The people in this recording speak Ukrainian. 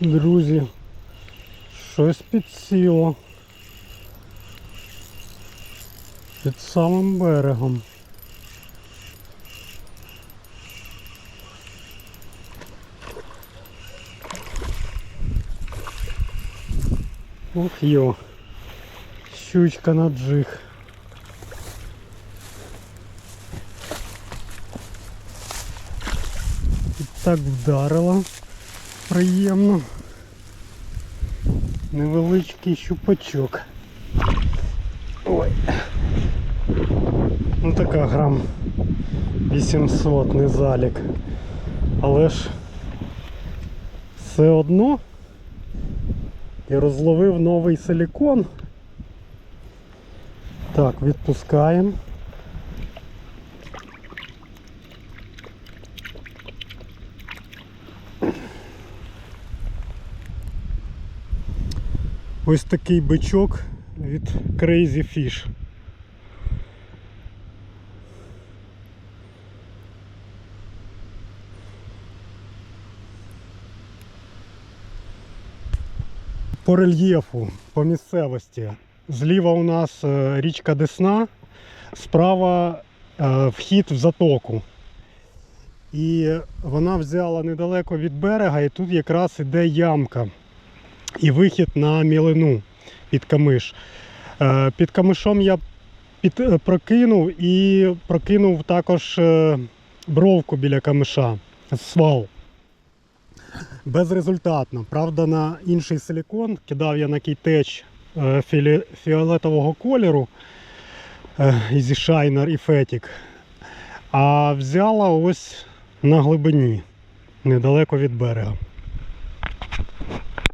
Друзі, щось підсіло. Під самим берегом. Ух йо. Щучка на джиг. І так вдарила. Приємно. Невеличкий щупачок. Ой. Ну така грам 800 не залік. Але ж все одно і розловив новий силікон. Так, відпускаємо. Ось такий бичок від Crazy Fish. По рельєфу, по місцевості. Зліва у нас е, річка Десна, справа е, вхід в затоку. І вона взяла недалеко від берега, і тут якраз іде ямка і вихід на мілину під камиш. Е, Під камишом я під, е, прокинув і прокинув також е, бровку біля камиша, свал. Безрезультатно. Правда, на інший силікон кидав я на філі- фіолетового кольору Easy Shiner і Фетік. А взяла ось на глибині, недалеко від берега.